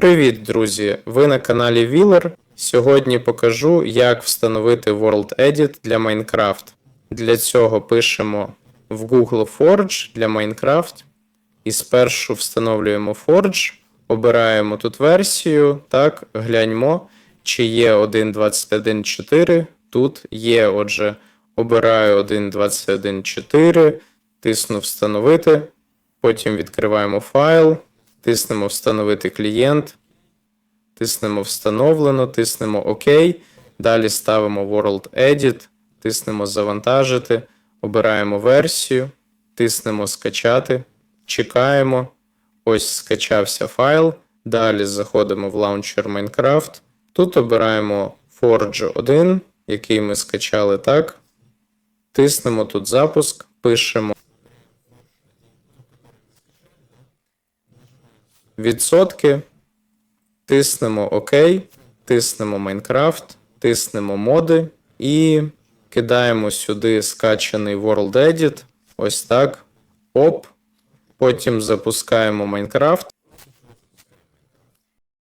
Привіт, друзі! Ви на каналі Wheeler. Сьогодні покажу, як встановити World Edit для Minecraft. Для цього пишемо в Google Forge для Minecraft. І спершу встановлюємо Forge, обираємо тут версію, так, гляньмо, чи є 1.21.4. Тут є, отже, обираю 1.21.4, тисну встановити, потім відкриваємо файл, тиснемо встановити клієнт, тиснемо встановлено, тиснемо ОК, далі ставимо World Edit, тиснемо завантажити, обираємо версію, тиснемо скачати, чекаємо. Ось скачався файл. Далі заходимо в лаунчер Minecraft. Тут обираємо Forge 1, який ми скачали так. Тиснемо тут запуск, пишемо відсотки, тиснемо ОК, тиснемо Майнкрафт, тиснемо моди і кидаємо сюди скачаний World Edit. Ось так. Оп. Потім запускаємо Minecraft.